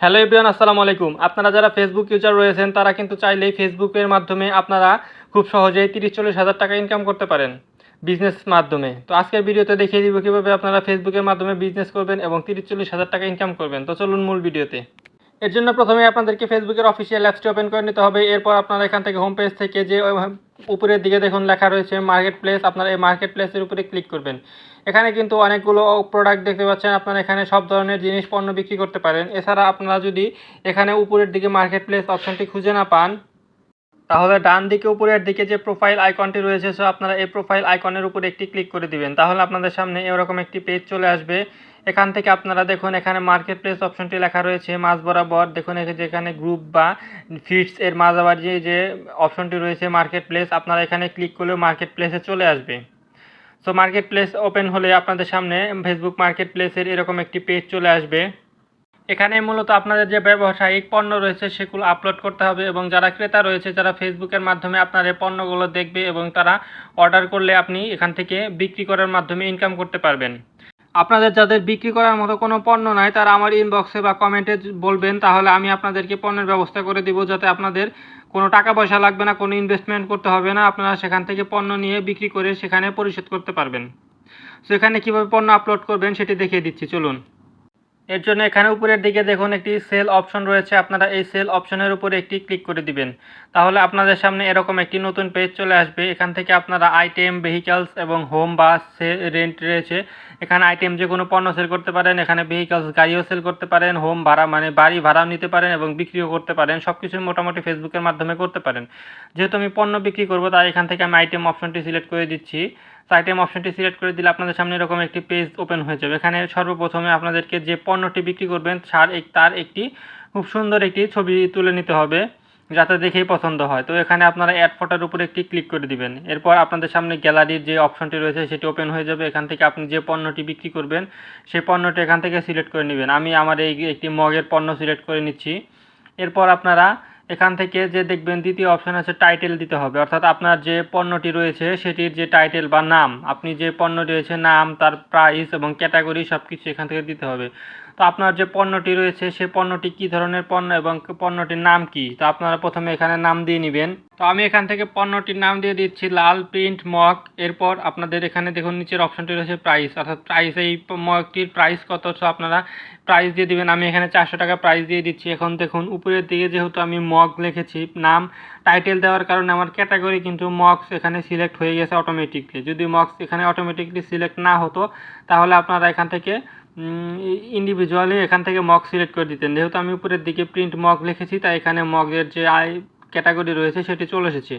Hello everyone, আসসালামু আলাইকুম। আপনারা যারা ফেসবুক ইউজার রয়েছেন, তারা কিন্তু চাইলেই ফেসবুকের মাধ্যমে আপনারা খুব সহজেই তিরিশ চল্লিশ হাজার টাকা ইনকাম করতে পারেন বিজনেস মাধ্যমে। তো আজকের ভিডিওতে দেখিয়ে দিব কীভাবে আপনারা ফেসবুকের মাধ্যমে বিজনেস করবেন এবং তিরিশ চল্লিশ হাজার টাকা ইনকাম করবেন। তো চলুন মূল ভিডিওতে। এর জন্য প্রথমে আপনাদেরকে ফেসবুকের অফিসিয়াল অ্যাপসটি ওপেন করে নিতে হবে। এরপর আপনারা এখান থেকে হোম পেজ থেকে যে উপরের দিকে দেখুন লেখা রয়েছে মার্কেট প্লেস আপনারা এই মার্কেট প্লেসের উপরে ক্লিক করবেন। এখানে কিন্তু অনেকগুলো প্রোডাক্ট দেখতে পাচ্ছেন। আপনারা এখানে সব ধরনের জিনিস পণ্য বিক্রি করতে পারেন। এছাড়া আপনারা যদি এখানে উপরের দিকে মার্কেট প্লেস অপশনটি খুঁজে না পান, তাহলে ডান দিকে উপরের দিকে যে প্রোফাইল আইকনটি রয়েছে সো আপনারা এই প্রোফাইল আইকনের উপর একটি ক্লিক করে দিবেন। তাহলে আপনাদের সামনে এরকম একটি পেজ চলে আসবে। এখান থেকে আপনারা দেখুন, এখানে মার্কেট প্লেস অপশনটি লেখা রয়েছে মাঝ বরাবর। দেখুন এখানে যেখানে গ্রুপ বা ফিটস এর মাঝামাঝি যে অপশনটি রয়েছে মার্কেট প্লেস আপনারা এখানে ক্লিক করলেও মার্কেট প্লেসে চলে আসবে। সো মার্কেট প্লেস ওপেন হলে আপনাদের সামনে ফেসবুক মার্কেট প্লেসের এরকম একটি পেজ চলে আসবে। এখানে মূলত আপনাদের যে ব্যবসায়িক পণ্য রয়েছে সেগুলো আপলোড করতে হবে এবং যারা ক্রেতা রয়েছে, যারা ফেসবুকের মাধ্যমে আপনার এই পণ্যগুলো দেখবে এবং তারা অর্ডার করলে আপনি এখান থেকে বিক্রি করার মাধ্যমে ইনকাম করতে পারবেন। আপনাদের যাদের বিক্রি করার মতো কোনো পণ্য নাই, তারা আমার ইনবক্সে বা কমেন্টে বলবেন, তাহলে আমি আপনাদেরকে পণ্যের ব্যবস্থা করে দিব যাতে আপনাদের কোনো টাকা পয়সা লাগবে না, কোনো ইনভেস্টমেন্ট করতে হবে না, আপনারা সেখান থেকে পণ্য নিয়ে বিক্রি করে সেখানে পরিশোধ করতে পারবেন। সেখানে কীভাবে পণ্য আপলোড করবেন সেটি দেখিয়ে দিচ্ছি, চলুন। এর জন্য এখানে উপরের দিকে দেখুন একটি সেল অপশন রয়েছে। আপনারা এই সেল অপশনের উপরে একটি ক্লিক করে দিবেন। তাহলে আপনাদের সামনে এরকম একটি নতুন পেজ চলে আসবে। এখান থেকে আপনারা আইটেম ভেহিকালস এবং হোম বা রেন্ট রয়েছে। এখানে আইটেম যে কোনো পণ্য সেল করতে পারেন। এখানে ভেহিকালস গাড়িও সেল করতে পারেন। হোম ভাড়া মানে বাড়ি ভাড়াও নিতে পারেন এবং বিক্রিও করতে পারেন। সব কিছুই মোটামুটি ফেসবুকের মাধ্যমে করতে পারেন। যেহেতু আমি পণ্য বিক্রি করব, তাই এখান থেকে আমি আইটেম অপশনটি সিলেক্ট করে দিচ্ছি। আইটেম অপশনটি সিলেক্ট করে দিলে আপনাদের সামনে এরকম একটি পেজ ওপেন হয়ে যাবে। এখানে সর্বপ্রথমে আপনাদেরকে যে পণ্যটি বিক্রি করবেন, সার তার একটি খুব সুন্দর একটি ছবি তুলে নিতে হবে, যাতে দেখেই পছন্দ হয়। তো এখানে আপনারা অ্যাড ফটোর উপরে একটি ক্লিক করে দিবেন। এরপর আপনাদের সামনে গ্যালারির যে অপশনটি রয়েছে, সেটি ওপেন হয়ে যাবে। এখান থেকে আপনি যে পণ্যটি বিক্রি করবেন, সেই পণ্যটি এখান থেকে সিলেক্ট করে নেবেন। আমি আমার এই একটি মগের পণ্য সিলেক্ট করে নিচ্ছি। এরপর আপনারা এখান থেকে যে দেখবেন দ্বিতীয় অপশন আছে টাইটেল দিতে হবে। অর্থাৎ আপনার যে পণ্যটি রয়েছে, সেটির যে টাইটেল বা নাম, আপনি যে পণ্য রয়েছে, নাম, তার প্রাইস এবং ক্যাটাগরি সব কিছু এখান থেকে দিতে হবে। তো আপনার যে পণ্যটি রয়েছে সেই পণ্যটি কী ধরনের পণ্য এবং পণ্যটির নাম কি? তো আপনারা প্রথমে এখানে নাম দিয়ে নেবেন। তো আমি এখান থেকে পণ্যটির নাম দিয়ে দিচ্ছি, লাল প্রিন্ট মগ। এরপর আপনাদের এখানে দেখুন, নিচের অপশনটি রয়েছে প্রাইস অর্থাৎ প্রাইস এই মগটির প্রাইস কত? আপনারা প্রাইস দিয়ে দিবেন। আমি এখানে চারশো টাকা প্রাইস দিয়ে দিচ্ছি। এখন দেখুন, উপরের দিকে যেহেতু আমি মগ লিখেছি, নাম টাইটেল দেওয়ার কারণে আমার ক্যাটাগরি কিন্তু মক্স এখানে সিলেক্ট হয়ে গেছে অটোমেটিকলি যদি মক্স এখানে অটোমেটিকলি সিলেক্ট না হতো, তাহলে আপনারা এখান থেকে ইন্ডিভিজুয়ালি এখান থেকে মক সিলেক্ট করে দিতেন। যেহেতু আমি উপরের দিকে প্রিন্ট মক লিখেছি, তাই এখানে মগের যে আই ক্যাটাগরি রয়েছে, সেটি চলে এসেছে।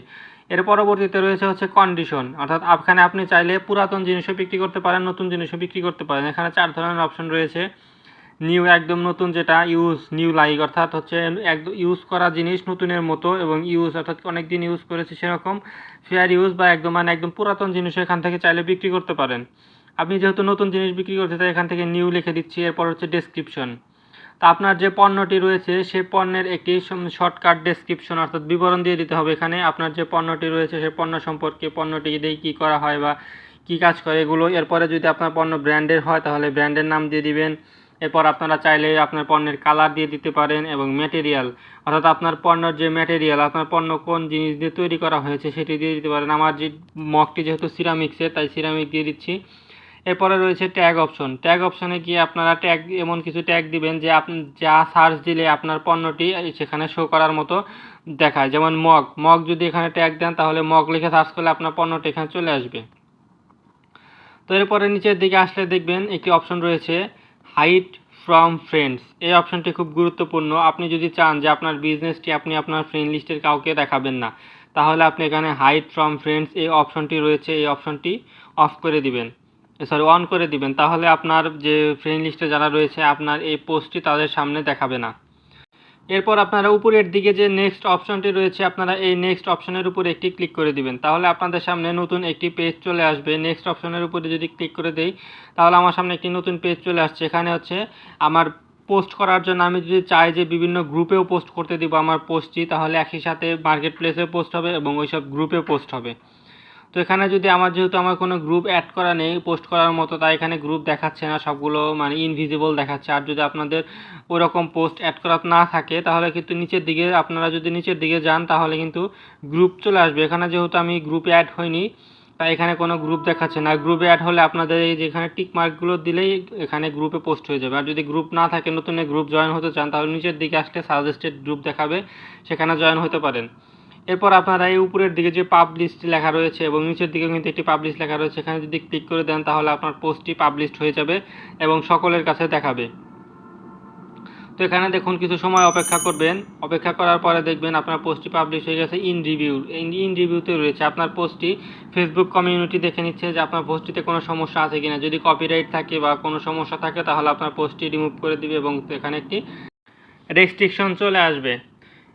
এর পরবর্তীতে রয়েছে হচ্ছে কন্ডিশন অর্থাৎ এখানে আপনি চাইলে পুরাতন জিনিসও বিক্রি করতে পারেন, নতুন জিনিসও বিক্রি করতে পারেন। এখানে চার ধরনের অপশন রয়েছে। নিউ একদম নতুন যেটা ইউজ নিউ লাইক অর্থাৎ হচ্ছে একদম ইউজ করা জিনিস নতুনের মতো এবং ইউজ অর্থাৎ অনেক দিন ইউজ করেছে সেরকম ফেয়ার ইউজ বা একদম মানে একদম পুরাতন জিনিসও এখান থেকে চাইলে বিক্রি করতে পারেন। আপনি যেহেতু নতুন জিনিস বিক্রি করতে তাই এখান থেকে নিউ লিখে দিচ্ছি, এরপর হচ্ছে ডেসক্রিপশন তা আপনার যে পণ্যটি রয়েছে সেই পণ্যের একটি শর্টকাট ডেসক্রিপশন অর্থাৎ বিবরণ দিয়ে দিতে হবে এখানে। আপনার যে পণ্যটি রয়েছে সেই পণ্য সম্পর্কে পণ্যটি দিয়ে কী করা হয় বা কী কাজ করে এগুলো। এরপরে যদি আপনার পণ্য ব্র্যান্ডের হয়, তাহলে ব্র্যান্ডের নাম দিয়ে দিবেন। এরপর আপনারা চাইলে আপনার পণ্যের কালার দিয়ে দিতে পারেন এবং ম্যাটেরিয়াল অর্থাৎ আপনার পণ্যর যে ম্যাটেরিয়াল আপনার পণ্য কোন জিনিস দিয়ে তৈরি করা হয়েছে, সেটি দিয়ে দিতে পারেন। আমার যে মগটি যেহেতু সিরামিক্সের তাই সিরামিক দিয়ে দিচ্ছি। এরপরে রয়েছে ট্যাগ অপশন ট্যাগ অপশনে গিয়ে আপনারা ট্যাগ এমন কিছু ট্যাগ দিবেন যে আপনি যা সার্চ দিলে আপনার পণ্যটি সেখানে শো করার মতো দেখায়। যেমন মগ মগ যদি এখানে ট্যাগ দেন তাহলে মগ লিখে সার্চ করলে আপনার পণ্যটি এখানে চলে আসবে। তো এরপরে নিচের দিকে আসলে দেখবেন একটি অপশন রয়েছে হাইট ফ্রম ফ্রেন্ডস এই অপশনটি খুব গুরুত্বপূর্ণ। আপনি যদি চান যে আপনার বিজনেসটি আপনি আপনার ফ্রেন্ড লিস্টের কাউকে দেখাবেন না, তাহলে আপনি এখানে হাইট ফ্রম ফ্রেন্ডস এই অপশনটি রয়েছে। এই অপশনটি অফ করে দিবেন। সরি অন করে দিবেন। তাহলে আপনার যে ফ্রেন্ড লিস্টে যারা রয়েছে, আপনার এই পোস্টটি তাদের সামনে দেখাবে না। এরপর আপনারা উপরের দিকে যে নেক্সট অপশনটি রয়েছে, আপনারা এই নেক্সট অপশনের উপর একটি ক্লিক করে দিবেন। তাহলে আপনাদের সামনে নতুন একটি পেজ চলে আসবে। নেক্সট অপশনের উপরে যদি ক্লিক করে দেই, তাহলে আমার সামনে একটি নতুন পেজ চলে আসছে। এখানে হচ্ছে আমার পোস্ট করার জন্য আমি যদি চাই যে বিভিন্ন গ্রুপেও পোস্ট করতে দিব আমার পোস্টটি তাহলে একই সাথে মার্কেট প্লেসেও পোস্ট হবে এবং ওইসব গ্রুপেও পোস্ট হবে। তো এখানে যদি আমার যেহেতু আমার কোনো গ্রুপ অ্যাড করা নেই পোস্ট করার মতো, তাই এখানে গ্রুপ দেখাচ্ছে না, সবগুলো মানে ইনভিজিবল দেখাচ্ছে। আর যদি আপনাদের ওরকম পোস্ট অ্যাড করা না থাকে, তাহলে কিন্তু নিচের দিকে, আপনারা যদি নিচের দিকে যান, তাহলে কিন্তু গ্রুপ চলে আসবে। এখানে যেহেতু আমি গ্রুপে অ্যাড হইনি, তাই এখানে কোনো গ্রুপ দেখাচ্ছে না। গ্রুপে অ্যাড হলে আপনাদের এই যেখানে টিক মার্কগুলো দিলেই এখানে গ্রুপে পোস্ট হয়ে যাবে। আর যদি গ্রুপ না থাকে, নতুন গ্রুপ জয়েন হতে চান, তাহলে নিচের দিকে আসলে সাজেস্টেড গ্রুপ দেখাবে, সেখানে জয়েন হতে পারেন। এরপর আপনারা এই উপরের দিকে যে পাবলিশ লেখা রয়েছে এবং নিচের দিকে কিন্তু একটি পাবলিশ লেখা রয়েছে, এখানে যদি ক্লিক করে দেন তাহলে আপনার পোস্টটি পাবলিশড হয়ে যাবে এবং সকলের কাছে দেখাবে। তো এখানে দেখুন কিছু সময় অপেক্ষা করবেন। অপেক্ষা করার পরে দেখবেন আপনার পোস্টটি পাবলিশ হয়ে গেছে ইন রিভিউ ইন রিভিউতে রয়েছে আপনার পোস্টটি ফেসবুক কমিউনিটি দেখে নিচ্ছে যে আপনার পোস্টটিতে কোনো সমস্যা আছে কিনা। যদি কপিরাইট থাকে বা কোনো সমস্যা থাকে তাহলে আপনার পোস্টটি রিমুভ করে দিবে এবং এখানে একটি রেস্ট্রিকশন চলে আসবে।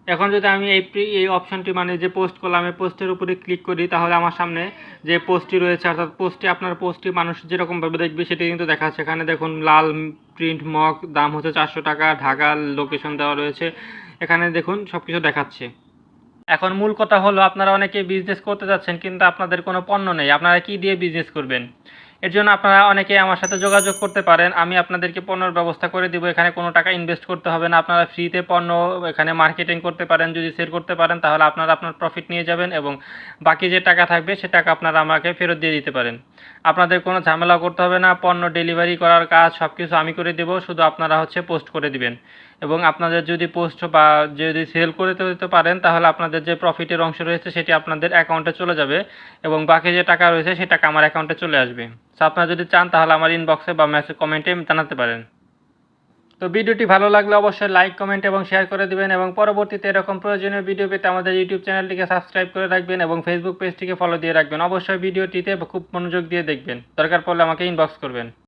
এখন যদি আমি এই এই অপশনটি মানে যে পোস্ট করলাম, এই পোস্টের উপরে ক্লিক করি, তাহলে আমার সামনে যে পোস্টটি রয়েছে, অর্থাৎ পোস্টটি আপনার পোস্টটি মানুষ যেরকমভাবে দেখবে, সেটি কিন্তু দেখাচ্ছে। এখানে দেখুন, লাল প্রিন্ট মগ দাম হচ্ছে চারশো টাকা ঢাকার লোকেশন দেওয়া রয়েছে। এখানে দেখুন সব কিছু দেখাচ্ছে। এখন মূল কথা হলো, আপনারা অনেকে বিজনেস করতে যাচ্ছেন, কিন্তু আপনাদের কোনো পণ্য নেই। আপনারা কি দিয়ে বিজনেস করবেন? এর জন্য আপনারা অনেকে আমার সাথে যোগাযোগ করতে পারেন। আমি আপনাদেরকে পণ্যর ব্যবস্থা করে দিব। এখানে কোনো টাকা ইনভেস্ট করতে হবে না। আপনারা ফ্রিতে পণ্য এখানে মার্কেটিং করতে পারেন, যদি সেল করতে পারেন, তাহলে আপনারা আপনার প্রফিট নিয়ে যাবেন এবং বাকি যে টাকা থাকবে, সে টাকা আপনারা আমাকে ফেরত দিয়ে দিতে পারেন। আপনাদের কোনো ঝামেলা করতে হবে না, পণ্য ডেলিভারি করার কাজ সব কিছু আমি করে দেব, শুধু আপনারা হচ্ছে পোস্ট করে দিবেন। এবং আপনাদের যদি পোস্ট বা যদি সেল করে দিতে পারেন, তাহলে আপনাদের যে প্রফিটের অংশ রয়েছে, সেটি আপনাদের অ্যাকাউন্টে চলে যাবে এবং বাকি যে টাকা রয়েছে সে টাকা আমার অ্যাকাউন্টে চলে আসবে। আপনারা যদি চান, তাহলে আমার ইনবক্সে বা মেসেজ কমেন্টে জানাতে পারেন। তো ভিডিওটি ভালো লাগলে অবশ্যই লাইক কমেন্ট এবং শেয়ার করে দিবেন এবং পরবর্তীতে এরকম প্রয়োজনীয় ভিডিও পেতে আমাদের ইউটিউব চ্যানেলটিকে সাবস্ক্রাইব করে রাখবেন এবং ফেসবুক পেজটিকে ফলো দিয়ে রাখবেন। অবশ্যই ভিডিওটিতে খুব মনোযোগ দিয়ে দেখবেন। দরকার পড়লে আমাকে ইনবক্স করবেন।